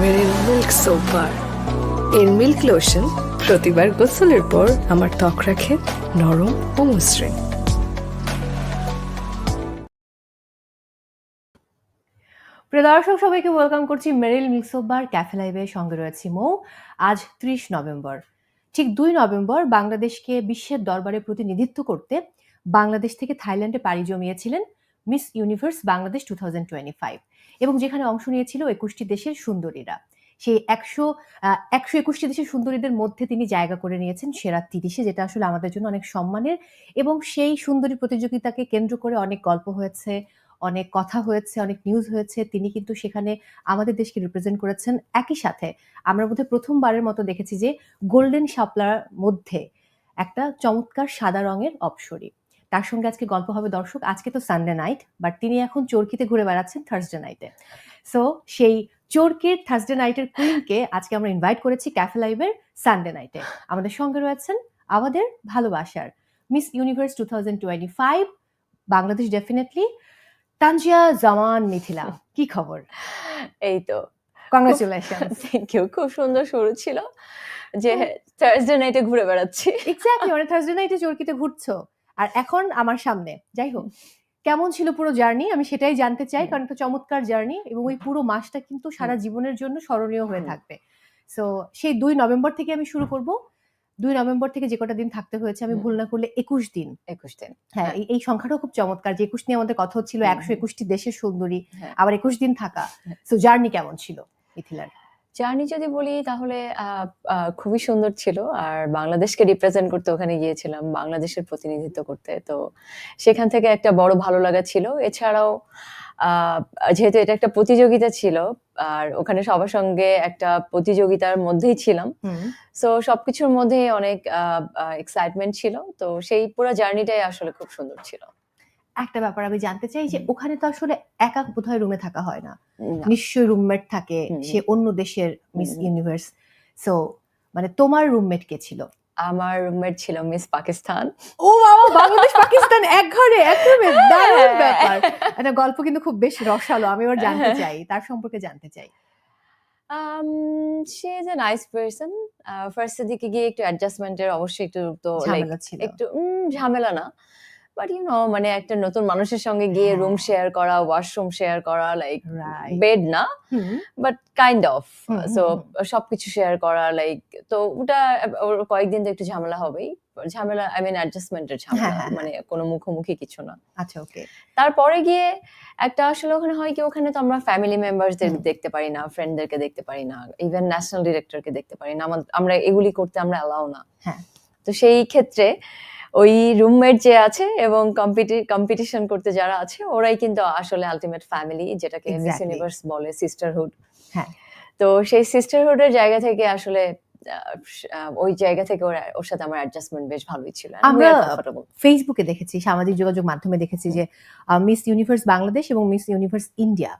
মেরিল milk soap bar এর milk lotion প্রতিবার গোসলের পর আমার ত্বক রাখে নরম ও মসৃণ প্রিয় দর্শক সবাইকে ওয়েলকাম করছি মেরিল মিক্সোবার ক্যাফে লাইভের সঙ্গে রয়েছি মৌ আজ ত্রিশ নভেম্বর ঠিক দুই নভেম্বর বাংলাদেশকে বিশ্বের দরবারে প্রতিনিধিত্ব করতে বাংলাদেশ থেকে থাইল্যান্ডে পাড়ি জমিয়েছিলেন মিস ইউনিভার্স বাংলাদেশ টু এবং যেখানে অংশ নিয়েছিল একুশটি দেশের সুন্দরীরা। সেই একশো একশো একুশটি দেশের সুন্দরীদের মধ্যে তিনি জায়গা করে নিয়েছেন সেরা তিরিশে, যেটা আসলে আমাদের জন্য অনেক সম্মানের। এবং সেই সুন্দরী প্রতিযোগিতাকে কেন্দ্র করে অনেক গল্প হয়েছে, অনেক কথা হয়েছে, অনেক নিউজ হয়েছে। তিনি কিন্তু সেখানে আমাদের দেশকে রিপ্রেজেন্ট করেছেন। একই সাথে আমরা বোধহয় প্রথমবারের মতো দেখেছি যে গোল্ডেন শাপলার মধ্যে একটা চমৎকার সাদা রঙের অপসরী। তার সঙ্গে আজকে গল্প হবে দর্শক। আজকে তো সানডে নাইট বাট তিনি এখন চরকিতে ঘুরে বেড়াচ্ছেন থার্সডে নাইটে সো সেই চরকির থার্সডে নাইটের কুইনকে আজকে আমরা ইনভাইট করেছি ক্যাফে লাইভের সানডে নাইটে আমাদের সঙ্গে রয়েছেন আমাদের ভালোবাসার Miss Universe two thousand twenty five Bangladesh definitely Tanzia Zaman Mithila কি খবর? এই তো। কংগ্রেচুলেশন থ্যাংক ইউ খুব সুন্দর শুরু ছিল যে থার্সডে নাইটে ঘুরে বেড়াচ্ছি। এক্স্যাক্টলি মানে থার্সডে নাইটে চরকিতে ঘুরছো। আর এখন আমার সামনে যাই হোক কেমন ছিল পুরো জার্নি? আমি সেটাই জানতে চাই কারণ একটা চমৎকার জার্নি এবং ওই পুরো মাসটা কিন্তু সারা জীবনের জন্য স্মরণীয় হয়ে থাকবে। সো সেই দুই নভেম্বর থেকে আমি শুরু করব। দুই নভেম্বর থেকে যে কটা দিন থাকতে হয়েছে আমি ভুল না করলে একুশ দিন। একুশ দিন। হ্যাঁ এই- এই সংখ্যাটাও খুব চমৎকার। যে একুশ নিয়ে আমাদের কথা হচ্ছিল একশো একুশটি দেশের সুন্দরী হ্যাঁ। আবার একুশ দিন থাকা। হ্যাঁ। সো জার্নি কেমন ছিল? মিথিলার জার্নি যদি বলি তাহলে আহ, আহ, খুবই সুন্দর ছিল। আর বাংলাদেশকে রিপ্রেজেন্ট করতে ওখানে গিয়েছিলাম বাংলাদেশের প্রতিনিধিত্ব করতে। তো সেখান থেকে একটা বড় ভালো লাগা ছিল। এছাড়াও আহ, যেহেতু এটা একটা প্রতিযোগিতা ছিল আর ওখানে সবার সঙ্গে একটা প্রতিযোগিতার মধ্যেই ছিলাম। সো সবকিছুর মধ্যে অনেক এক্সাইটমেন্ট ছিল। তো সেই পুরো জার্নিটাই আসলে খুব সুন্দর ছিল। একটা ব্যাপার আমি জানতে চাই যে ওখানে তো আসলে একা বোধহয় রুমে থাকা হয় না। নিশ্চয়ই রুমমেট থাকে সে অন্য দেশের মিস ইউনিভার্স সো মানে তোমার রুমমেট কে ছিল? আমার রুমমেট ছিল মিস পাকিস্তান ও বাবা বাংলাদেশ পাকিস্তান এক ঘরে এক রুমে দারুণ হ্যাঁ। ব্যাপার। একটা গল্প কিন্তু খুব বেশ রসালো আমি ওর জানতে চাই তার সম্পর্কে জানতে চাই। is a nice person. Uh, first দিকে গিয়ে একটু অ্যাডজাস্টমেন্টের অবশ্যই একটু তো একটু উম, ঝামেলা না। বাট ইউ নো মানে একটা নতুন মানুষের সঙ্গে গিয়ে রুম হ্যাঁ। শেয়ার করা ওয়াশরুম শেয়ার করা লাইক বেড না বাট কাইন্ড অফ সো সবকিছু শেয়ার করা লাইক তো ওটা কয়েকদিন তো একটু ঝামেলা হবেই। ঝামেলা আই মিন অ্যাডজাস্টমেন্টের ঝামেলা হ্যাঁ, হ্যাঁ, মানে কোনো মুখোমুখি কিছু না। আচ্ছা ওকে তারপরে গিয়ে একটা আসলে ওখানে হয় কি ওখানে তো আমরা ফ্যামিলি মেম্বারসদের দেখতে পারি না ফ্রেন্ডদেরকে দেখতে পারি না ইভেন ন্যাশনাল ডিরেক্টরকে দেখতে পারি না। আমরা এগুলি করতে আমরা অ্যালাউ না। হ্যাঁ। তো সেই ক্ষেত্রে ওই রুমমেট যে আছে এবং কম্পিটিশন করতে যারা আছে ওরাই কিন্তু আসলে আলটিমেট ফ্যামিলি যেটাকে মিস ইউনিভার্স বলে সিস্টারহুড হ্যাঁ। তো সেই সিস্টারহুডের জায়গা থেকে আসলে ওই জায়গা থেকে ওর ওর সাথে আমার অ্যাডজাস্টমেন্ট বেশ ভালোই ছিল। আমরা- ফেসবুকে দেখেছি সামাজিক যোগাযোগ মাধ্যমে দেখেছি যে মিস ইউনিভার্স বাংলাদেশ এবং মিস ইউনিভার্স ইন্ডিয়া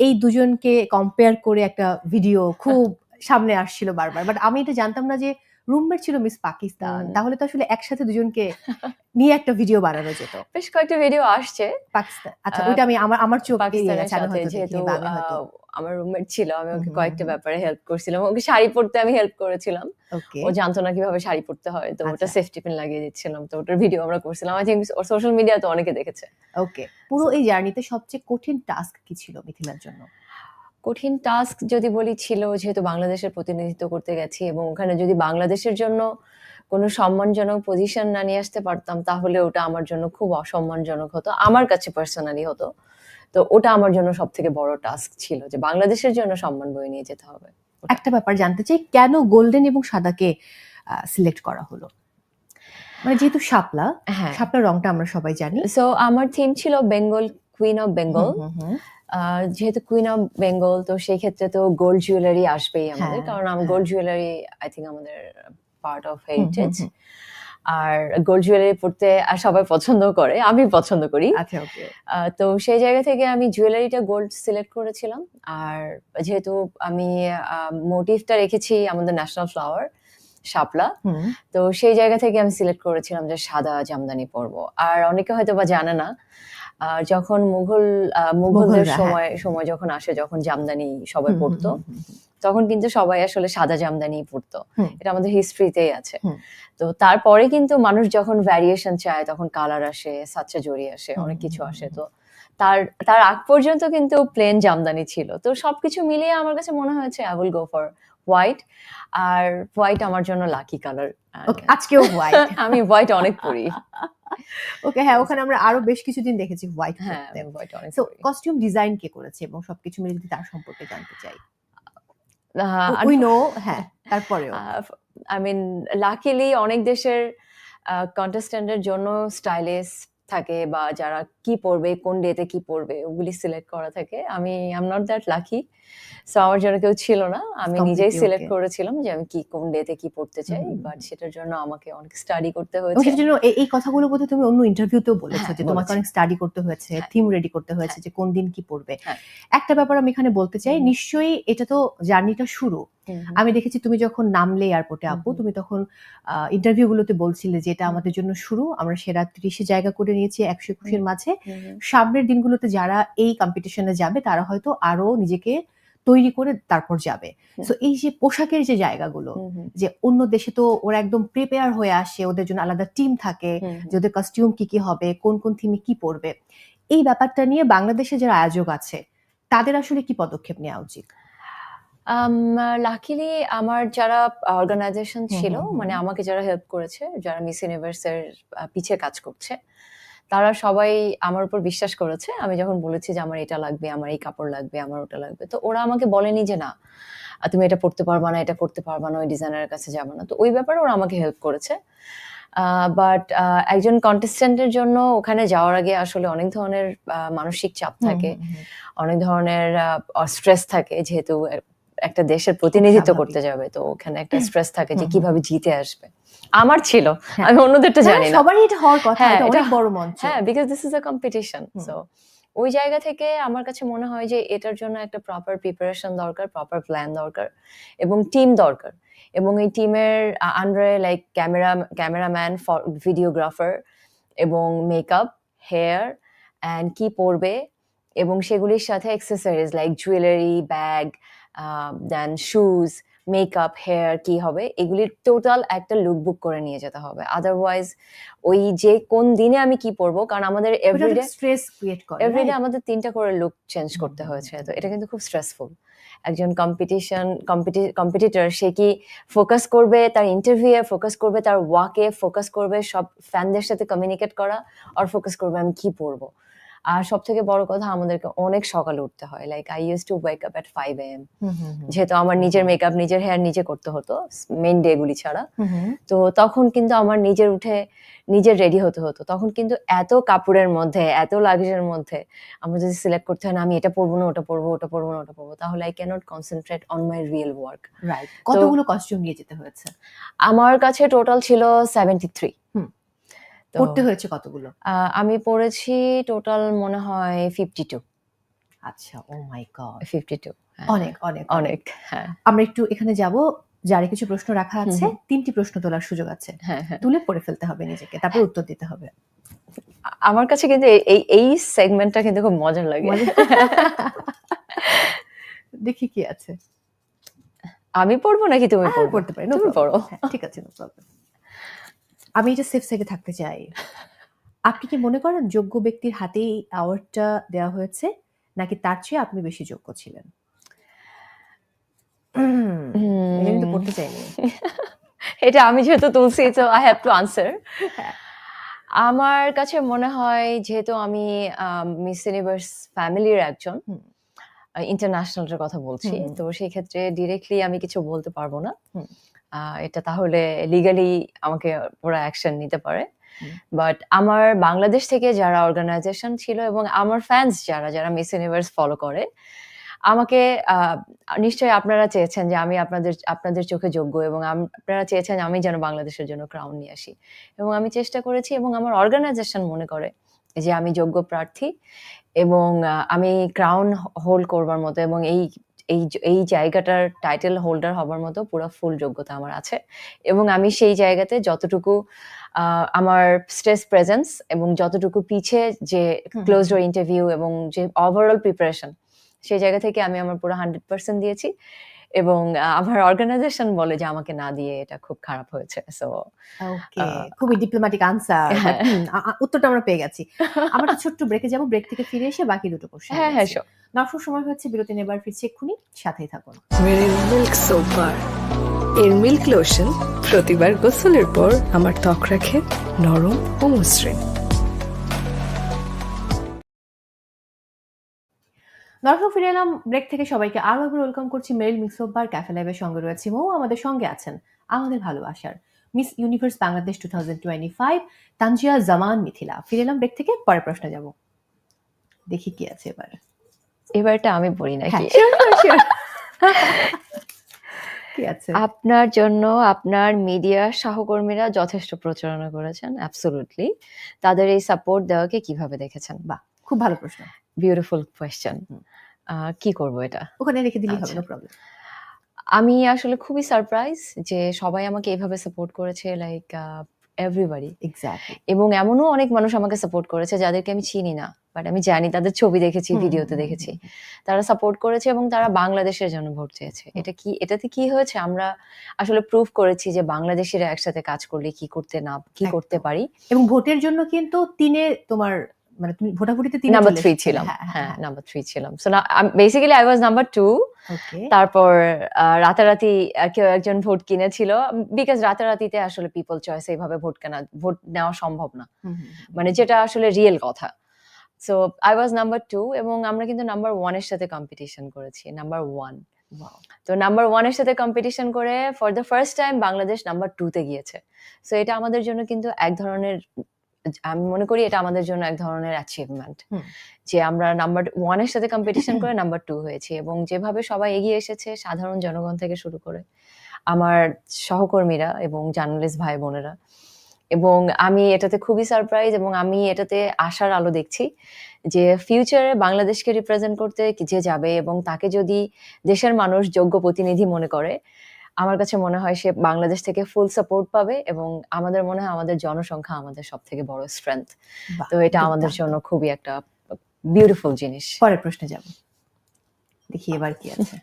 এই দুজনকে কম্পেয়ার করে একটা ভিডিও খুব সামনে আসছিল বারবার। বাট আমি এটা জানতাম না যে রুমমেট ছিল মিস পাকিস্তান তাহলে তো আসলে একসাথে দুজনকে নিয়ে একটা ভিডিও বানানো যেত। বেশ কয়েকটা ভিডিও আসছে। পাকিস্তান আচ্ছা ওইটা আমি আমার আমার চোখ আমার রুমমেট ছিল আমি ওকে কয়েকটা ব্যাপারে হেল্প করছিলাম। ওকে শাড়ি পরতে আমি হেল্প করেছিলাম। ওকে ও জানতো না কীভাবে শাড়ি পরতে হয় তো ওটা আচ্ছা। সেফটি পিন লাগিয়ে দিচ্ছিলাম। তো ওটার ভিডিও আমরা করছিলাম। আই থিঙ্ক সোশ্যাল মিডিয়াতে অনেকে দেখেছে। ওকে পুরো এই জার্নিতে সবচেয়ে কঠিন টাস্ক কি ছিল মিথিলার জন্য? কঠিন টাস্ক যদি বলি ছিল যেহেতু বাংলাদেশের প্রতিনিধিত্ব করতে গেছি এবং ওখানে যদি বাংলাদেশের জন্য কোনো সম্মানজনক পজিশন না নিয়ে আসতে পারতাম তাহলে ওটা আমার জন্য খুব অসম্মানজনক হতো। আমার কাছে পার্সোনালি হতো। তো ওটা আমার জন্য সব থেকে বড় টাস্ক ছিল যে বাংলাদেশের জন্য সম্মান বয়ে নিয়ে যেতে হবে। একটা ব্যাপার জানতে চাই কেন গোল্ডেন এবং সাদাকে সিলেক্ট করা হলো? মানে যেহেতু শাপলা হ্যাঁ। শাপলা রংটা আমরা সবাই জানি। সো আমার থিম ছিল বেঙ্গল কুইন অফ বেঙ্গল। যেহেতু কুইন অফ বেঙ্গল তো সেই ক্ষেত্রে তো গোল্ড জুয়েলারি আসবেই আমাদের হ্যাঁ, কারণ হ্যাঁ। গোল্ড জুয়েলারি আই থিঙ্ক আমাদের পার্ট অফ হেরিটেজ আর গোল্ড জুয়েলারি পড়তে আর সবাই পছন্দ করে আমি পছন্দ করি। আচ্ছা তো সেই জায়গা থেকে আমি জুয়েলারিটা গোল্ড সিলেক্ট করেছিলাম। আর যেহেতু আমি মোটিভটা রেখেছি আমাদের ন্যাশনাল ফ্লাওয়ার শাপলা তো সেই জায়গা থেকে আমি সিলেক্ট করেছিলাম যে সাদা জামদানি পরবো। আর অনেকে হয়তো বা জানে না আর যখন মুঘল মুঘলদের সময় সময় যখন আসে যখন জামদানি সবাই পড়তো তখন কিন্তু সবাই আসলে সাদা জামদানি পড়তো। এটা আমাদের হিস্ট্রিতেই আছে। তো তারপরে কিন্তু মানুষ যখন ভ্যারিয়েশন চায় তখন কালার আসে সাচ্চা জড়ি আসে অনেক কিছু আসে। তো তার তার আগ পর্যন্ত কিন্তু প্লেন জামদানি ছিল। তো সবকিছু মিলিয়ে আমার কাছে মনে হয়েছে I will go for white R white আমার জন্য লাকি কালার আজকেও হোয়াইট আমি হোয়াইট অনেক পরি। ওকে হ্যাঁ ওখানে আমরা আরও বেশ কিছুদিন দেখেছি হোয়াইট হ্যাঁ হোয়াইট অনেক সো কস্টিউম ডিজাইন কে করেছে এবং সবকিছু মিলে যদি তার সম্পর্কে জানতে চাই। উই নো হ্যাঁ তারপরেও। আই মিন লাকিলি অনেক দেশের কন্টেস্ট্যান্টের জন্য স্টাইলিস্ট থাকে বা যারা কি পরবে কোন ডেতে কি পরবে ওগুলি সিলেক্ট করা থাকে। আমি am not that lucky so আমার জন্য কেউ ছিল না। আমি নিজেই সিলেক্ট করেছিলাম যে আমি কি কোন ডেতে কি পড়তে চাই বাট সেটার জন্য আমাকে অনেক স্টাডি করতে হয়েছে। সেটার জন্য এই- কথাগুলো বোধহয় তুমি অন্য ইন্টারভিউতেও বলেছ হ্যাঁ, যে তোমাকে অনেক স্টাডি করতে হয়েছে হ্যাঁ। থিম রেডি করতে হয়েছে যে কোন দিন কি পড়বে। হ্যাঁ। একটা ব্যাপার আমি এখানে বলতে চাই নিশ্চয়ই এটা তো জার্নিটা শুরু। আমি দেখেছি তুমি যখন নামলে এয়ারপোর্টে আপু। তুমি তখন ইন্টারভিউ গুলোতে বলছিলে যে এটা আমাদের জন্য শুরু আমরা সেরা ত্রিশে জায়গা করে নিয়েছি একশো একুশের মাঝে। সামনের দিনগুলোতে যারা এই কম্পিটিশনে যাবে তারা হয়তো আরও নিজেকে তৈরি করে তারপর যাবে তো এই যে পোশাকের যে জায়গাগুলো। যে অন্য দেশে তো ওরা একদম প্রিপেয়ার হয়ে আসে ওদের জন্য আলাদা টিম থাকে। যে ওদের কস্টিউম কি কি হবে কোন কোন থিমে কি পড়বে এই ব্যাপারটা নিয়ে বাংলাদেশে যারা আয়োজক আছে তাদের আসলে কি পদক্ষেপ নেওয়া উচিত লাকিলি আমার যারা অর্গানাইজেশন ছিল। মানে আমাকে যারা হেল্প করেছে যারা মিস ইউনিভার্সের পিছে কাজ করছে তারা সবাই আমার উপর বিশ্বাস করেছে। আমি যখন বলেছি যে আমার এটা লাগবে আমার এই কাপড় লাগবে আমার ওটা লাগবে তো ওরা আমাকে বলেনি যে না তুমি এটা পড়তে পারবা না এটা করতে পারবা না ওই ডিজাইনারের কাছে যাবে না। তো ওই ব্যাপারে ওরা আমাকে হেল্প করেছে। বাট একজন কন্টেস্ট্যান্টের জন্য ওখানে যাওয়ার আগে আসলে অনেক ধরনের মানসিক চাপ থাকে। অনেক ধরনের স্ট্রেস থাকে যেহেতু একটা দেশের প্রতিনিধিত্ব করতে যাবে তো ওখানে একটা স্ট্রেস থাকে যে কীভাবে জিতে আসবে। আমার ছিল হ্যাঁ। আমি অন্যদেরটা জানি হ্যাঁ, না। সবারই এটা হওয়ার কথা হ্যাঁ, এটা অনেক বড় মঞ্চ। হ্যাঁ because this is a competition so ওই জায়গা থেকে আমার কাছে মনে হয় যে এটার জন্য একটা প্রপার প্রিপারেশন দরকার প্রপার প্ল্যান দরকার এবং টিম দরকার এবং এই টিমের আন্ডারে লাইক ক্যামেরা ক্যামেরাম্যান ভিডিওগ্রাফার এবং মেকআপ হেয়ার অ্যান্ড কি পরবে এবং সেগুলির সাথে accessories like jewellery bag then shoes makeup hair কি হবে এগুলির টোটাল একটা লুক বুক করে নিয়ে যেতে হবে। আদারওয়াইজ ওই যে কোন দিনে আমি কি পরবো কারণ আমাদের এভরিডে স্ট্রেস ক্রিয়েট করে এভরিডে আমাদের তিনটা করে লুক চেঞ্জ করতে হয়েছে। তো এটা কিন্তু খুব স্ট্রেসফুল একজন কম্পিটিশন কম্পিটিটর সে কি ফোকাস করবে তার ইন্টারভিউয়ে ফোকাস করবে তার ওয়াকে ফোকাস করবে সব ফ্যানদের সাথে কমিউনিকেট করা আর ফোকাস করবে আমি কি পরবো? আর সব থেকে বড় কথা আমাদেরকে অনেক সকালে উঠতে হয়। Like I use to wake up at five am. যেহেতু আমার নিজের মেকআপ নিজের হেয়ার নিজে করতে হতো মেন ডে গুলি ছাড়া। তো তখন কিন্তু আমার নিজের উঠে নিজের রেডি হতে হতো। তখন কিন্তু এত কাপড়ের মধ্যে এত লাগেজের মধ্যে আমরা যদি সিলেক্ট করতে হয় না আমি এটা পরবো না ওটা পরবো ওটা পরবো না ওটা পরবো তাহলে I can't concentrate on my real work right কতগুলো কস্টিউম নিয়ে যেতে হয়েছে? আমার কাছে টোটাল ছিল সেভেন্টি থ্রি। পড়তে হয়েছে কতগুলো? আমি পড়েছি টোটাল মনে হয় ফিফটি টু আচ্ছা oh my god. Fifty two অনেক অনেক অনেক। হ্যাঁ। আমরা একটু এখানে যাব যারে কিছু প্রশ্ন রাখা আছে তিনটি প্রশ্ন তোলার সুযোগ আছে। হ্যাঁ হ্যাঁ। তুলে পড়ে ফেলতে হবে নিজেকে তারপর উত্তর দিতে হবে। আমার কাছে কিন্তু এই- এই সেগমেন্টটা কিন্তু খুব মজার লাগে। দেখি কি আছে। আমি পড়ব নাকি তুমি পড়তে পারি তুমি পড়ো। হ্যাঁ, ঠিক আছে no problem. আমি এটা সেফ সাইডে থাকতে চাই। আপনি কি মনে করেন যোগ্য ব্যক্তির হাতেই অ্যাওয়ার্ডটা দেওয়া হয়েছে নাকি তার চেয়ে আপনি বেশি যোগ্য ছিলেন? এটা কিন্তু পড়তে চাইনি। এটা আমি যেহেতু তুলসি তো আই হ্যাভ টু আনসার। আমার কাছে মনে হয় যেহেতু আমি মিস ইউনিভার্স ফ্যামিলির একজন হুম। ইন্টারন্যাশনালের কথা বলছি। তো সেই ক্ষেত্রে ডিরেক্টলি আমি কিছু বলতে পারব না। এটা তাহলে লিগালি আমাকে ওরা অ্যাকশন নিতে পারে। বাট আমার বাংলাদেশ থেকে যারা অর্গানাইজেশন ছিল এবং আমার ফ্যান্স যারা যারা মিস ইউনিভার্স ফলো করে আমাকে নিশ্চয়ই আপনারা চেয়েছেন যে আমি আপনাদের আপনাদের চোখে যোগ্য এবং আপনারা চেয়েছেন আমি যেন বাংলাদেশের জন্য ক্রাউন নিয়ে আসি। এবং আমি চেষ্টা করেছি এবং আমার অর্গানাইজেশন মনে করে যে আমি যোগ্য প্রার্থী এবং আমি ক্রাউন হোল্ড করবার মতো এবং এই এই এই জায়গাটার টাইটেল হোল্ডার হবার মতো পুরো ফুল যোগ্যতা আমার আছে এবং আমি সেই জায়গাতে যতটুকু আমার স্ট্রেস প্রেজেন্স এবং যতটুকু পিছে যে ক্লোজ। ডোর ইন্টারভিউ এবং যে ওভারঅল প্রিপারেশন সেই জায়গা থেকে আমি আমার পুরো হান্ড্রেড পার্সেন্ট দিয়েছি এবং আমার অর্গানাইজেশন বলে যে আমাকে না দিয়ে এটা খুব খারাপ হয়েছে সো ওকে খুবই ডিপ্লোম্যাটিক আনসার। উত্তরটা আমরা পেয়ে গেছি। আমরা ছোট্ট ব্রেকে যাব ব্রেক থেকে ফিরে এসে বাকি দুটো কোশ্চেন হ্যাঁ হ্যাঁ sure. দর্শক সময় হচ্ছে বিরতি নেবার ফিরছি এক্ষুনি সাথেই থাকুন। মিল্ক সোপ বার এর মিল্ক লোশন প্রতিবার গোসলের পর আমার ত্বক রাখে নরম ও মসৃণ। দর্শক ফিরে এলাম ব্রেক থেকে। সবাইকে আরও একবার ওয়েলকাম করছি Meril mix of bar cafe লাইভের সঙ্গে রয়েছে মৌ। আমাদের সঙ্গে আছেন আমাদের ভালোবাসার Miss Universe Bangladesh two thousand twenty five Tanzia Zaman Mithila. ফিরে এলাম ব্রেক থেকে পরে প্রশ্ন যাব। দেখি কি আছে এবার। এবারটা আমি বলি হ্যাঁ নাকি. কি আছে? আপনার জন্য আপনার মিডিয়া সহকর্মীরা যথেষ্ট প্রচারণা করেছেন অ্যাবসলুটলি তাদের এই সাপোর্ট দেওয়াকে কীভাবে দেখেছেন? বাহ খুব ভালো প্রশ্ন। Beautiful question. কি করব এটা? ওখানে রেখে দিলেই হবে আচ্ছা। নো প্রবলেম আমি আসলে খুবই সারপ্রাইজ যে সবাই আমাকে এভাবে সাপোর্ট করেছে লাইক এভরিবাডি এক্স্যাক্টলি এবং এমনও অনেক মানুষ আমাকে সাপোর্ট করেছে যাদেরকে আমি চিনি না বাট আমি জানি তাদের ছবি দেখেছি ভিডিওতে দেখেছি। তারা সাপোর্ট করেছে এবং তারা বাংলাদেশের জন্য ভোট চেয়েছে। এটা কি এটাতে কি হয়েছে? আমরা আসলে প্রুভ করেছি যে বাংলাদেশিরা একসাথে কাজ করলে কি করতে না কি করতে পারি। এবং ভোটের জন্য কিন্তু তিনে তোমার মানে তুমি ভোটাভুটিতে তিনে নাম্বার থ্রি ছিলাম। হ্যাঁ হ্যাঁ নাম্বার থ্রি ছিলাম। So basically I was number two তারপর রাতারাতি কেউ একজন ভোট কিনেছিল। বিকজ রাতারাতিতে আসলে পিপল চয়েস এইভাবে ভোট কেনা ভোট নেওয়া সম্ভব না। মানে যেটা আসলে রিয়েল কথা। So I was number two এবং আমরা কিন্তু নাম্বার ওয়ানের সাথে কম্পিটিশন করেছি নাম্বার ওয়ান তো নাম্বার ওয়ানের সাথে কম্পিটিশন করে for the first time Bangladesh number টুতে গিয়েছে। সো এটা আমাদের জন্য কিন্তু এক ধরনের আমি মনে করি এটা আমাদের জন্য এক ধরনের অ্যাচিভমেন্ট যে আমরা নাম্বার ওয়ানের সাথে কম্পিটিশন করে নাম্বার টু হয়েছি এবং যেভাবে সবাই এগিয়ে এসেছে সাধারণ জনগণ থেকে শুরু করে আমার সহকর্মীরা এবং জার্নালিস্ট ভাই বোনেরা। এবং আমি এটাতে খুবই সারপ্রাইজ এবং আমি এটাতে আশার আলো দেখছি যে ফিউচারে বাংলাদেশকে রিপ্রেজেন্ট করতে যে যাবে এবং তাকে যদি দেশের মানুষ যোগ্য প্রতিনিধি মনে করে আমার কাছে মনে হয় সে বাংলাদেশ থেকে ফুল সাপোর্ট পাবে এবং আমাদের মনে হয় আমাদের জনসংখ্যা আমাদের সব থেকে বড় স্ট্রেংথ তো এটা আমাদের জন্য খুবই একটা বিউটিফুল জিনিস। পরের প্রশ্নে যাব। দেখি এবার কি আছে।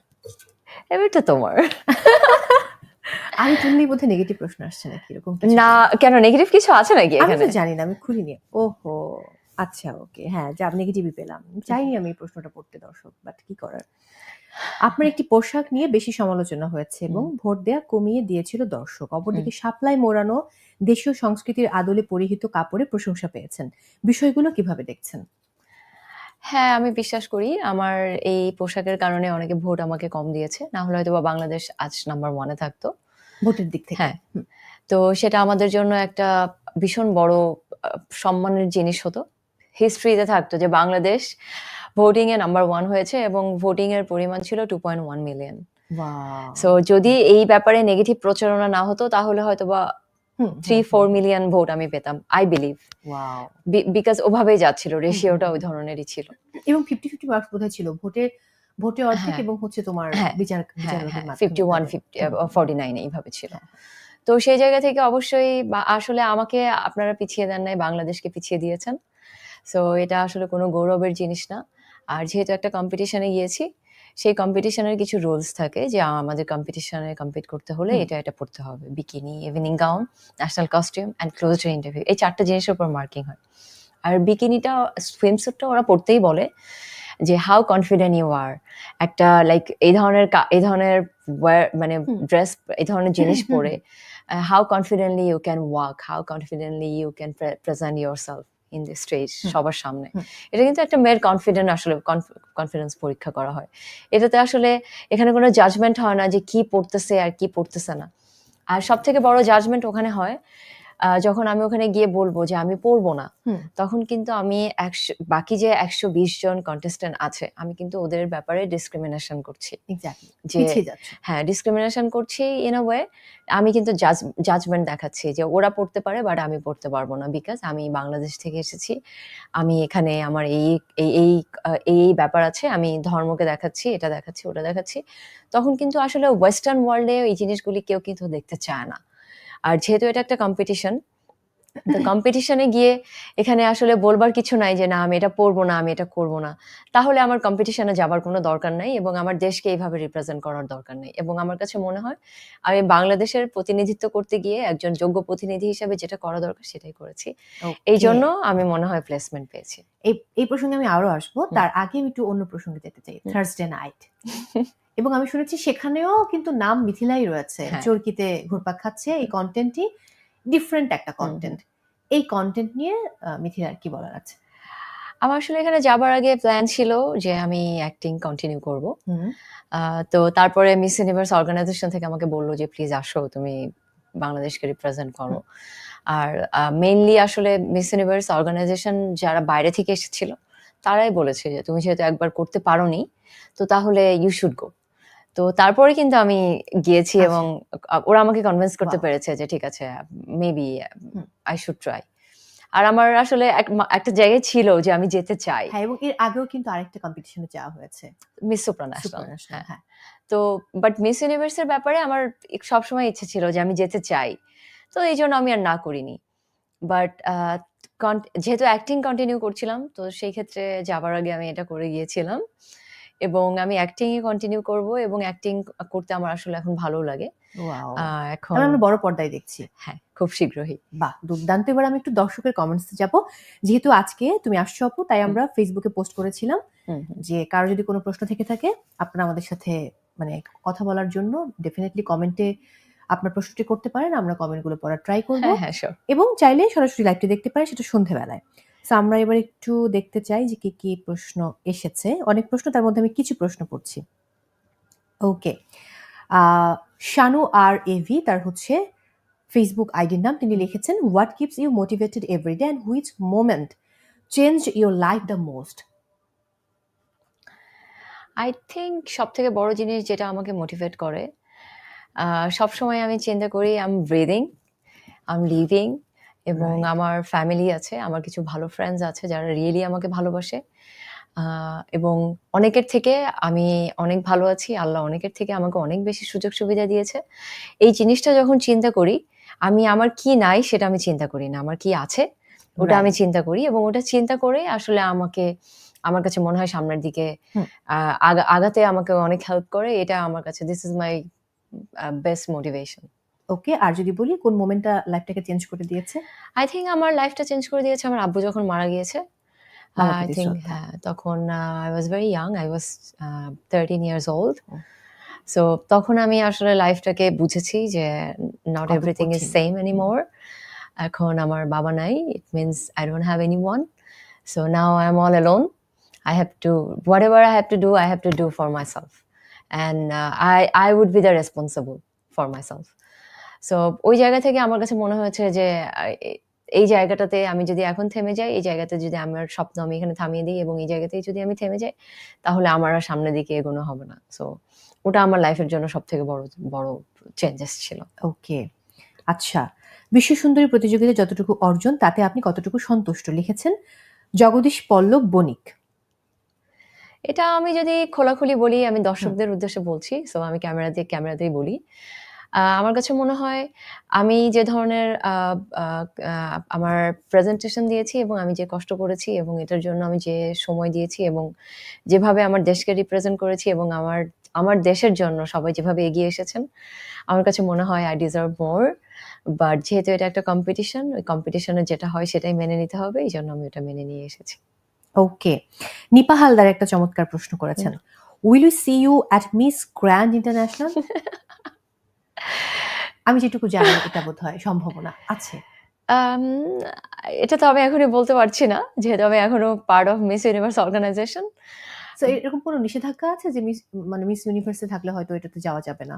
এবার তো তোমার। আমি তুললেই বোধহয় নেগেটিভ প্রশ্ন আসছে নাকি? এরকম না কেন নেগেটিভ কিছু আছে নাকি এখানে? জানি না আমি খুলিনি। ওহো। আচ্ছা ওকে। হ্যাঁ যা নেগেটিভই পেলাম? চাইনি আমি এই প্রশ্নটা পড়তে দর্শক বাট কি করার? আপনার একটি পোশাক নিয়ে বেশি সমালোচনা হয়েছে এবং ভোট দেয়া কমিয়ে দিয়েছিল দর্শক। অপরদিকে সাপ্লাই মোড়ানো দেশীয় সংস্কৃতির আদলে পরিহিত কাপড়ে প্রশংসা পেয়েছেন। বিষয়গুলো কীভাবে দেখছেন? হ্যাঁ আমি বিশ্বাস করি আমার এই পোশাকের কারণে অনেকে ভোট আমাকে কম দিয়েছে। না হলে হয়তো বাংলাদেশ আজ নাম্বার ওয়ানে থাকতো। ভোটের দিক থেকে। হ্যাঁ। তো সেটা আমাদের জন্য একটা ভীষণ বড় সম্মানের জিনিস হতো। হিস্ট্রিতে থাকতো যে বাংলাদেশ ভোটিং এ নাম্বার ওয়ান হয়েছে এবং ভোটিং এর পরিমাণ ছিল two point one million so যদি এই ব্যাপারে নেগেটিভ প্রচারণা না হতো তাহলে হয়তো বা থ্রি ফোর মিলিয়ন ভোট আমি পেতাম আই বিলিভ বিকজ ওভাবেই যাচ্ছিল রেশিওটা ওই ধরনেরই ছিল। এবং ফিফটি ফিফটি মার্কস বোধহয় ছিল ভোটে ভোটে অর্ধেক হ্যাঁ। এবং হচ্ছে তোমার হ্যাঁ, বিচার fifty one fifty forty nine এইভাবে ছিল। হ্যাঁ। তো সেই জায়গা থেকে অবশ্যই আসলে আমাকে আপনারা পিছিয়ে দেন নাই বাংলাদেশকে পিছিয়ে দিয়েছেন। সো এটা আসলে কোনো গৌরবের জিনিস না। আর যেহেতু একটা কম্পিটিশনে গিয়েছি সেই কম্পিটিশনের কিছু রুলস থাকে যে আমাদের কম্পিটিশনে কম্পিট করতে হলে এটা এটা পড়তে হবে। Bikini evening gown national costume and close interview এই চারটা জিনিসের উপর মার্কিং হয়। আর বিকিনিটা সুইমস্যুটটা ওরা পড়তেই বলে যে হাউ কনফিডেন্ট ইউ আর একটা লাইক এই ধরনের এই ধরনের মানে ড্রেস এই ধরনের জিনিস পরে how confidently you can walk how confidently you can present yourself in the stage সবার সামনে। এটা কিন্তু একটা মেয়ের কনফিডেন্ট আসলে কনফিডেন্স পরীক্ষা করা হয়। এটাতে আসলে এখানে কোনো জাজমেন্ট হয় না যে কি পড়তেছে আর কি পড়তেছে না। আর সব থেকে বড় জাজমেন্ট ওখানে হয় যখন আমি ওখানে গিয়ে বলব যে আমি পড়ব না তখন কিন্তু আমি একশো বাকি যে একশো বিশ জন কন্টেস্টেন্ট আছে আমি কিন্তু ওদের ব্যাপারে ডিসক্রিমিনেশন করছি। যে হ্যাঁ ডিসক্রিমিনেশন করছি ইন আ ওয়ে আমি কিন্তু জাজমেন্ট দেখাচ্ছি যে ওরা পড়তে পারে বাট আমি পড়তে পারব না বিকজ আমি বাংলাদেশ থেকে এসেছি আমি এখানে আমার এই এই এই এই ব্যাপার আছে আমি ধর্মকে দেখাচ্ছি এটা দেখাচ্ছি ওটা দেখাচ্ছি। তখন কিন্তু আসলে ওয়েস্টার্ন ওয়ার্ল্ডে এই জিনিসগুলি কেউ কিন্তু দেখতে চায় না। আর যেহেতু এটা একটা কম্পিটিশন তো কম্পিটিশনে গিয়ে এখানে আসলে বলবার কিছু নাই যে না আমি এটা পড়ব না আমি এটা করব না। তাহলে আমার কম্পিটিশনে যাবার কোনো দরকার নাই এবং আমার দেশকে এইভাবে রিপ্রেজেন্ট করার দরকার নেই। এবং আমার কাছে মনে হয় আমি বাংলাদেশের প্রতিনিধিত্ব করতে গিয়ে একজন যোগ্য প্রতিনিধি হিসেবে যেটা করা দরকার সেটাই করেছি। এই জন্য আমি মনে হয় প্লেসমেন্ট পেয়েছি। এই এই প্রসঙ্গে আমি আরও আসব। তার আগে আমি একটু অন্য প্রসঙ্গে যেতে চাই। থার্সডে নাইট এবং আমি শুনেছি সেখানেও কিন্তু নাম মিথিলাই রয়েছে। হ্যাঁ। চরকিতে ঘুরপাক খাচ্ছে এই কন্টেন্টই ডিফারেন্ট একটা কন্টেন্ট এই কন্টেন্ট নিয়ে মিথিলার কি বলার আছে? আমার আসলে এখানে যাবার আগে প্ল্যান ছিল যে আমি অ্যাক্টিং কন্টিনিউ করব। তো তারপরে মিস ইউনিভার্স অর্গানাইজেশন থেকে আমাকে বলল যে প্লিজ আসো তুমি বাংলাদেশকে রিপ্রেজেন্ট করো। আর মেইনলি আসলে মিস ইউনিভার্স অর্গানাইজেশন যারা বাইরে থেকে এসেছিল তারাই বলেছে যে তুমি যেহেতু একবার করতে পারোনি তো তাহলে ইউ শুড গো তো তারপরে কিন্তু আমি গিয়েছি আচ্ছা। এবং ওরা আমাকে কনভিন্স করতে পেরেছে যে ঠিক আছে মেবি আই শুড ট্রাই আর আমার আসলে একটা জায়গায় ছিল যে আমি যেতে চাই। হ্যাঁ এবং এর আগেও কিন্তু আরেকটা কম্পিটিশনে যাওয়া হয়েছে। মিস সুপ্রান্যাশনাল হ্যাঁ। হ্যাঁ। তো বাট মিস ইউনিভার্সের ব্যাপারে আমার সবসময় ইচ্ছে ছিল যে আমি যেতে চাই। তো এই জন্য আমি আর না করিনি। বাট যেহেতু অ্যাক্টিং কন্টিনিউ করছিলাম তো সেই ক্ষেত্রে যাবার আগে আমি এটা করে গিয়েছিলাম। এবং আমি অ্যাক্টিং এ কন্টিনিউ করব এবং অ্যাক্টিং করতে আমার আসলে এখন ভালো লাগে। আহ, এখন আমরা বড় পর্দায় দেখছি। হ্যাঁ খুব শীঘ্রই। বাহ দুর্দান্ত। এবার আমি একটু দর্শকের কমেন্টস যাব। যেহেতু আজকে তুমি আসছো আপু তাই আমরা ফেসবুকে পোস্ট করেছিলাম। যে কারও যদি কোনো প্রশ্ন থেকে থাকে আপনারা আমাদের সাথে মানে কথা বলার জন্য ডেফিনেটলি কমেন্টে আপনার প্রশ্নটি করতে পারেন। আমরা কমেন্টগুলো পড়া ট্রাই করব। হ্যাঁ হ্যাঁ এবং চাইলে সরাসরি লাইভটি দেখতে পারেন সেটা সন্ধ্যেবেলায়। তো আমরা এবার একটু দেখতে চাই যে কি কি প্রশ্ন এসেছে। অনেক প্রশ্ন, তার মধ্যে আমি কিছু প্রশ্ন পড়ছি ওকে শানু আর এভি তার হচ্ছে ফেসবুক আইডির নাম। তিনি লিখেছেন what keeps you motivated everyday and which moment change your life the most I think সব থেকে বড় জিনিস যেটা আমাকে মোটিভেট করে সবসময় আমি চিন্তা করি আম ব্রিদিং আম লিভিং এবং আমার ফ্যামিলি আছে আমার কিছু ভালো ফ্রেন্ডস আছে যারা রিয়েলি আমাকে ভালোবাসে। এবং অনেকের থেকে আমি অনেক ভালো আছি আল্লাহ অনেকের থেকে আমাকে অনেক বেশি সুযোগ সুবিধা দিয়েছে। এই জিনিসটা যখন চিন্তা করি আমি আমার কি নাই সেটা আমি চিন্তা করি না আমার কি আছে ওটা আমি চিন্তা করি এবং ওটা চিন্তা করে আসলে আমাকে আমার কাছে মনে হয় সামনের দিকে আগাতে আমাকে অনেক হেল্প করে এটা আমার কাছে this is my best motivation okay আর যদি বলি কোন মোমেন্টটা লাইফটাকে চেঞ্জ করে দিয়েছে? আই থিঙ্ক আমার লাইফটা চেঞ্জ করে দিয়েছে আমার আব্বু যখন মারা গিয়েছে। আই থিঙ্ক হ্যাঁ তখন I was very young I was thirteen years old so তখন আমি আসলে লাইফটাকে বুঝেছি যে not everything is. Same anymore এখন আমার বাবা নাই it means I don't have any one so now I am all alone I have to, whatever I have to do, I have to do for myself. And uh, I, I would be the responsible for myself. So ওই জায়গা থেকে আমার কাছে মনে হয়েছে যে এই জায়গাটাতে আমি যদি এখন থেমে যাই এই জায়গাতে যদি আমার স্বপ্ন আমি এখানে থামিয়ে দিই এবং এই জায়গাতেই যদি আমি থেমে যাই তাহলে আমার আর সামনের দিকে এগোনো হবে না। সো ওটা আমার লাইফের জন্য সব থেকে বড় বড় চেঞ্জেস ছিল। ওকে আচ্ছা বিশ্ব সুন্দরী প্রতিযোগিতা যতটুকু অর্জন তাতে আপনি কতটুকু সন্তুষ্ট লিখেছেন? জগদীশ পল্লব বণিক। এটা আমি যদি খোলাখুলি বলি আমি দর্শকদের উদ্দেশ্যে বলছি সো আমি ক্যামেরা দিয়ে ক্যামেরাতেই বলি। আমার কাছে মনে হয় আমি যে ধরনের আমার প্রেজেন্টেশন দিয়েছি এবং আমি যে কষ্ট করেছি এবং এটার জন্য আমি যে সময় দিয়েছি এবং যেভাবে আমার দেশকে রিপ্রেজেন্ট করেছি এবং আমার আমার দেশের জন্য সবাই যেভাবে এগিয়ে এসেছেন আমার কাছে মনে হয় আই ডিজার্ভ মোর বাট যেহেতু এটা একটা কম্পিটিশন ওই কম্পিটিশনে যেটা হয় সেটাই মেনে নিতে হবে এই জন্য আমি ওটা মেনে নিয়ে এসেছি। ওকে নিপা হালদার একটা চমৎকার প্রশ্ন করেছেন। Will you see you at Miss Grand International আমি যেটুকু জানি এটা বোধ হয় সম্ভাবনা আছে। এটা তো আমি এখনই বলতে পারছি না যেহেতু আমি এখনও part of Miss Universe Organization তো এরকম কোনো নিষেধাজ্ঞা আছে যে মিস মানে মিস ইউনিভার্সে থাকলে হয়তো এটাতে যাওয়া যাবে না?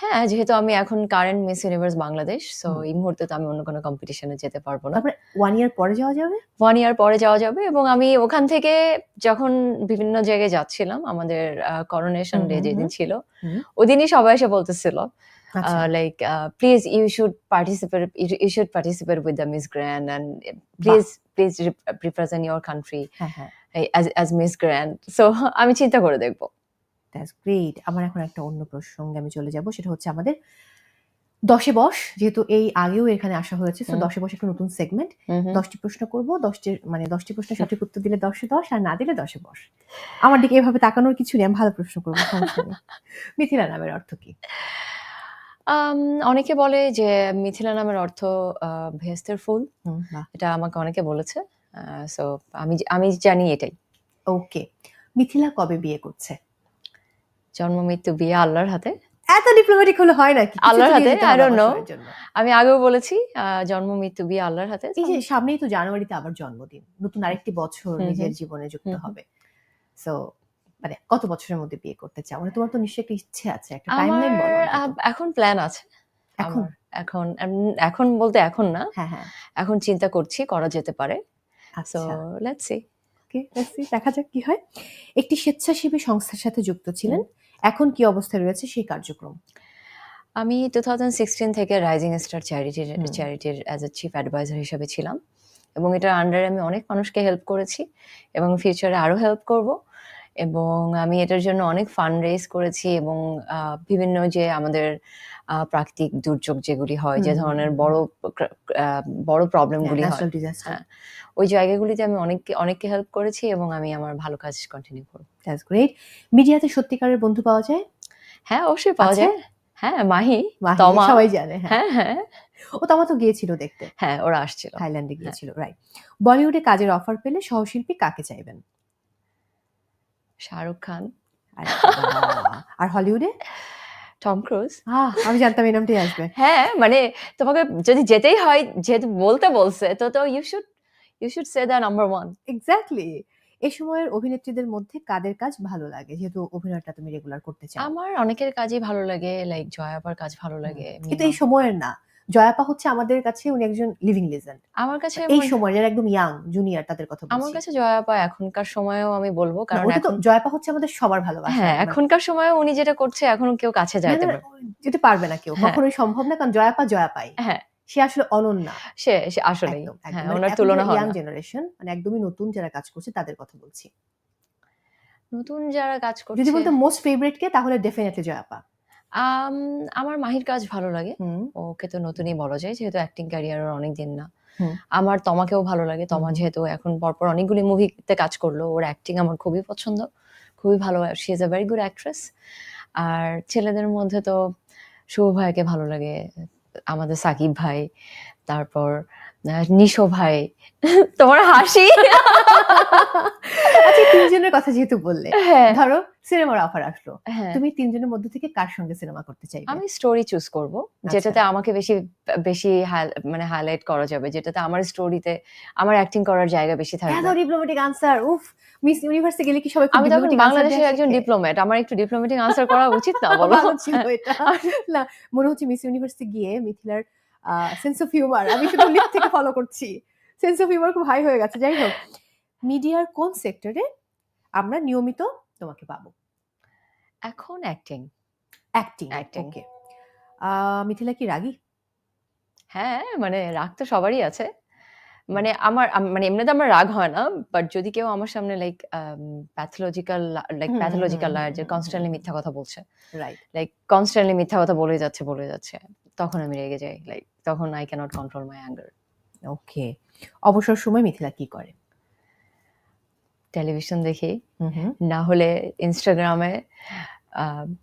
হ্যাঁ যেহেতু আমি এখন current Miss Universe Bangladesh so এই মুহূর্তে তো আমি অন্য কোনো কম্পিটিশনে যেতে পারব না। ওয়ান ইয়ার পরে যাওয়া যাবে? ওয়ান ইয়ার পরে যাওয়া যাবে এবং আমি ওখান থেকে যখন বিভিন্ন জায়গায় যাচ্ছিলাম আমাদের করোনেশন ডে যেদিন ছিল। ওদিনই সবাই এসে বলতেছিল আচ্ছা like please you should participate you should participate with the Miss Grand and please please represent your country হ্যাঁ হ্যাঁ as as Miss Grand so আমি চিন্তা করে দেখব। দ্যাটস গ্রেট আমার এখন একটা অন্য প্রসঙ্গে আমি চলে যাব সেটা হচ্ছে আমাদের দশে বস যেহেতু এই আগেও এখানে আসা হয়েছে তো দশে বস একটা নতুন সেগমেন্ট। দশটি প্রশ্ন করব দশটি মানে দশটি প্রশ্নের সঠিক উত্তর দিলে দশে দশ আর না দিলে দশে বস। আমার দিকে এভাবে তাকানোর কিছু নেই আমি ভালো প্রশ্ন করব মিথিলা নামের অর্থ কি? আম, অনেকে বলে যে মিথিলা নামের অর্থ আহ, ভেস্তের ফুল। হুম, বাহ। এটা আমাকে অনেকে বলেছে। সো আমি আমি জানি এটাই। ওকে। মিথিলা কবে বিয়ে করছে? জন্ম মৃত্যু বিয়ে আল্লাহর হাতে। এত ডিপ্লোম্যাটিক হলে হয় নাকি? কিছু আল্লাহর তো দিয়ে হাতে, দিতে I হবে don't know. অবসরের জন্য। আমি আগেও বলেছি আহ, জন্ম মৃত্যু বিয়ে আল্লাহর হাতে। এই যে সামনেই তো জানুয়ারিতে আবার জন্মদিন। নতুন আরেকটি বছর হুম। নিজের জীবনে যুক্ত হুম হুম। হবে। সো মানে কত বছরের মধ্যে বিয়ে করতে চাও? মানে তোমার তো নিশ্চয়ই একটা ইচ্ছে আছে একটা টাইমলাইন বলো এখন প্ল্যান আছে। এখন? এখন এখন বলতে এখন না। হ্যাঁ হ্যাঁ। এখন চিন্তা করছি করা যেতে পারে। সো লেটস সি ওকে দেখা যাক কি হয়। একটি স্বেচ্ছাসেবী সংস্থার সাথে যুক্ত ছিলেন। এখন কি অবস্থায় রয়েছে সেই কার্যক্রম? আমি টু থাউজেন্ড সিক্সটিন থেকে রাইজিং স্টার চ্যারিটির চ্যারিটির অ্যাজ এ চিফ অ্যাডভাইজার হিসেবে ছিলাম। এবং এটার আন্ডারে আমি অনেক মানুষকে হেল্প করেছি। এবং ফিউচারে আরও হেল্প করব। এবং আমি এটার জন্য অনেক ফান্ড রেজ করেছি এবং বিভিন্ন যে আমাদের প্রাকৃতিক দুর্যোগ যেগুলি হয় যে ধরনের বড় বড় প্রবলেমগুলি হয় হ্যাঁ। ওই জায়গাগুলিতে আমি অনেককে অনেককে হেল্প করেছি এবং আমি আমার ভালো কাজ কন্টিনিউ করব। দ্যাটস গ্রেট মিডিয়াতে সত্যিকারের বন্ধু পাওয়া যায়? হ্যাঁ অবশ্যই পাওয়া যায়। হ্যাঁ মাহি মাহি, তমা। সবাই জানে হ্যাঁ। হ্যাঁ হ্যাঁ। ও তমা তো গিয়েছিল দেখতে। হ্যাঁ ওরা আসছিল। থাইল্যান্ডে গিয়েছিল রাইট বলিউডে কাজের অফার পেলে সহশিল্পী কাকে চাইবেন? শাহরুখ খান। আর হলিউডে? Tom cruise. আহ আমি জানতাম এই নামটাই আসবে। হ্যাঁ মানে তোমাকে যদি যেতেই হয় যেহেতু বলতে বলছে তো তো you should you should say the number one exactly এই সময়ের অভিনেত্রীদের মধ্যে কাদের কাজ ভালো লাগে? যেহেতু অভিনয়টা তুমি রেগুলার করতে চাও। আমার অনেকের কাজই ভালো লাগে লাইক জয়াপার কাজ ভালো লাগে কিন্তু এই সময়ের না। জয়াপা হচ্ছে আমাদের কাছে উনি একজন লিভিং লেজেন্ড আমার কাছে এই সময় যারা একদম ইয়াং জুনিয়র তাদের কথা আমার কাছে জয়াপা এখনকার সময়েও আমি বলব কারণ এখন জয়াপা হচ্ছে আমাদের সবার ভালোবাসা। হ্যাঁ মানে- এখনকার সময়ে উনি যেটা করছে এখনও কেউ কাছে যাইতে না, পারে। যেতে পারবে না কেউ। হ্যাঁ। কখনোই সম্ভব না কারণ জয়াপা জয়াপাই। হ্যাঁ। সে আসলে অনন্যা। সে একদম হ্যাঁ ওনার তুলনা হয় ইয়াং জেনারেশন মানে একদমই নতুন যারা কাজ করছে তাদের কথা বলছি। নতুন যারা কাজ করছে যদি বলতে মোস্ট ফেভারিট কে তাহলে ডেফিনেটলি জয়াপা। আম, আমার মাহির কাজ ভালো লাগে হুম ওকে তো নতুনই বলা যায় যেহেতু অ্যাক্টিং ক্যারিয়ার অনেক দিন না হুম। আমার তমাকেও ভালো লাগে তমা হুম। যেহেতু এখন পরপর অনেকগুলি মুভিতে কাজ করল ওর অ্যাক্টিং আমার খুবই পছন্দ খুবই ভালো she is a very good actress আর ছেলেদের মধ্যে তো শুভ ভাইকে ভালো লাগে আমাদের সাকিব ভাই তারপর নিশো ভাই। তোমার হাসি? আচ্ছা তিনজনের কথা যেহেতু বললে হ্যাঁ। ধরো সিনেমার অফার আসলো হ্যাঁ। তুমি তিনজনের মধ্যে থেকে কার সঙ্গে সিনেমা করতে চাইবে? আমি স্টোরি চুজ করব আচ্ছা। যেটাতে আমাকে বেশি বেশি মানে হাইলাইট করা যাবে যেটাতে আমার স্টোরিতে আমার অ্যাক্টিং করার জায়গা বেশি এত থাকবে ডিপ্লোম্যাটিক আনসার উফ মিস ইউনিভার্সে গেলে কি সবাই আমি তখন বাংলাদেশের একজন শিখে? ডিপ্লোমেট আমার একটু ডিপ্লোমেটিক আনসার করা উচিত না বলো? এটা। না মনে হচ্ছে মিস ইউনিভার্সিটি গিয়ে মিথিলার সেন্স অফ হিউমার আমি শুধু লিপ থেকে ফলো করছি। সেন্স অফ হিউমার খুব হাই হয়ে গেছে। যাই হোক মিডিয়ার কোন সেক্টরে আমরা নিয়মিত তোমাকে পাবো? এখন acting acting Acting. Okay Mithila কি রাগী? হ্যাঁ মানে রাগ তো সবারই আছে। মানে আমার আম- মানে এমনিতে আমার রাগ হয় না বাট যদি কেউ আমার সামনে like pathological like pathological liar যে কনস্ট্যান্টলি মিথ্যা কথা বলছে। রাইট লাইক কনস্ট্যান্টলি মিথ্যা কথা বলে যাচ্ছে বলে যাচ্ছে। তখন আমি রেগে যাই লাইক তখন I can't control my anger okay অবসর সময় মিথিলা কি করে? টেলিভিশন দেখি। না হলে ইনস্টাগ্রামে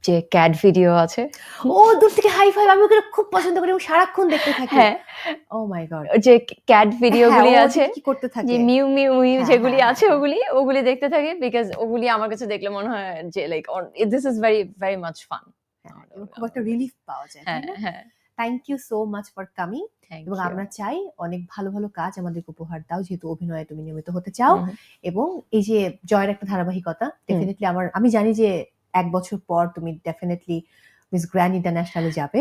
যে ক্যাট ভিডিও আছে। ও দূর থেকে হাই ফাইভ আমি ওকে খুব পছন্দ করি এবং সারাক্ষণ দেখতে থাকি। হ্যাঁ। ও মাই গড যে ক্যাট ভিডিওগুলি আছে কি করতে থাকে? যে মিউ মিউ মিউ হ্যাঁ, যেগুলি হ্যাঁ, আছে হ্যাঁ। ওগুলি ওগুলি দেখতে থাকি বিকজ ওগুলি আমার কাছে দেখলে মনে হয় যে like this is very very much fun হ্যাঁ, খুব একটা রিলিফ পাওয়া যায় হ্যাঁ হ্যাঁ। Thank you so much for coming এবং আমরা চাই অনেক ভালো ভালো কাজ আমাদেরকে উপহার দাও যেহেতু অভিনয়ে তুমি নিয়মিত হতে চাও। এবং এই যে জয়ের একটা ধারাবাহিকতা ডেফিনেটলি আমার আমি জানি যে এক বছর পর তুমি ডেফিনেটলি মিস গ্র্যান্ড ইন্টারন্যাশনালে যাবে।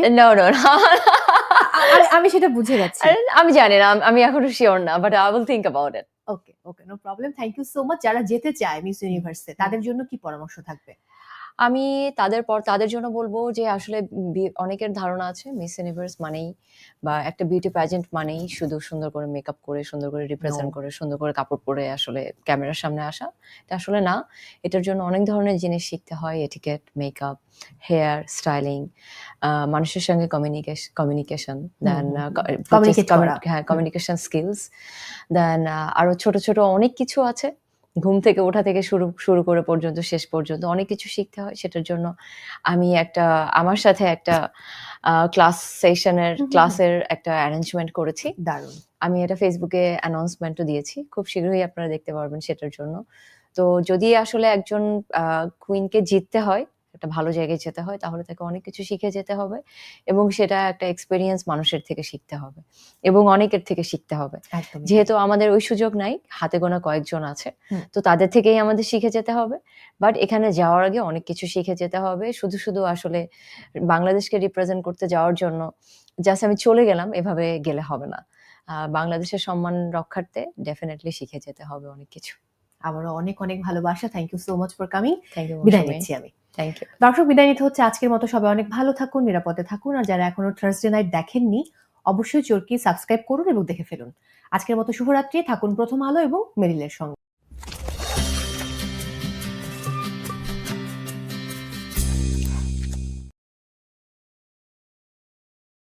আমি- সেটা বুঝে গেছি আমি জানি না আমি- আমি এখনও শিওর না but I will think about it okay okay no problem thank you so much যারা যেতে চায় মিস ইউনিভার্সে তাদের জন্য কি পরামর্শ থাকবে? আমি তাদের পর তাদের জন্য বলব যে আসলে অনেকের ধারণা আছে মিস ইউনিভার্স মানেই বা একটা বিউটি প্যাজেন্ট মানেই শুধু সুন্দর করে মেকআপ করে সুন্দর করে রিপ্রেজেন্ট করে সুন্দর করে কাপড় পরে আসলে ক্যামেরার সামনে আসা। এটা আসলে না। এটার জন্য অনেক ধরনের জিনিস শিখতে হয় এটিকেট মেকআপ হেয়ার স্টাইলিং মানুষের সঙ্গে কমিউনিকেশন কমিউনিকেশন দেন হ্যাঁ কমিউনিকেশন স্কিলস দেন আরও ছোট ছোট অনেক কিছু আছে। ঘুম থেকে ওঠা থেকে শুরু শুরু করে পর্যন্ত শেষ পর্যন্ত অনেক কিছু শিখতে হয়। সেটার জন্য আমি একটা আমার সাথে একটা ক্লাস সেশনের। ক্লাসের একটা অ্যারেঞ্জমেন্ট করেছি। দারুণ। আমি এটা ফেসবুকে অ্যানাউন্সমেন্টও দিয়েছি। খুব শীঘ্রই আপনারা দেখতে পারবেন সেটার জন্য। তো যদি আসলে একজন কুইনকে জিততে হয় একটা ভালো জায়গায় যেতে হয় তাহলে তাকে অনেক কিছু শিখে যেতে হবে এবং সেটা একটা এক্সপিরিয়েন্স মানুষের থেকে শিখতে হবে এবং অনেকের থেকে শিখতে হবে। যেহেতু আমাদের ওই সুযোগ নাই হাতে গোনা কয়েকজন আছে তো তাদের থেকেই আমাদের শিখে যেতে হবে। বাট এখানে যাওয়ার আগে অনেক কিছু শিখে যেতে হবে শুধু শুধু আসলে বাংলাদেশকে রিপ্রেজেন্ট করতে যাওয়ার জন্য জাস্ট আমি চলে গেলাম এভাবে গেলে হবে না। বাংলাদেশের সম্মান রক্ষার্থে ডেফিনেটলি শিখে যেতে হবে অনেক কিছু। আবারও অনেক অনেক ভালোবাসা। Thank you so much for coming thank you বিদায় নিচ্ছি আমি। থ্যাংক ইউ দর্শক, বিদায় নিতে হচ্ছে আজকের মতো। সবাই অনেক ভালো থাকুন, নিরাপদে থাকুন। আর যারা এখনও থার্সডে নাইট দেখেননি, অবশ্যই চোরকি সাবস্ক্রাইব করুন এবং দেখে ফেলুন। আজকের মতো শুভরাত্রি। থাকুন প্রথম আলো এবং মেরিলের সঙ্গে।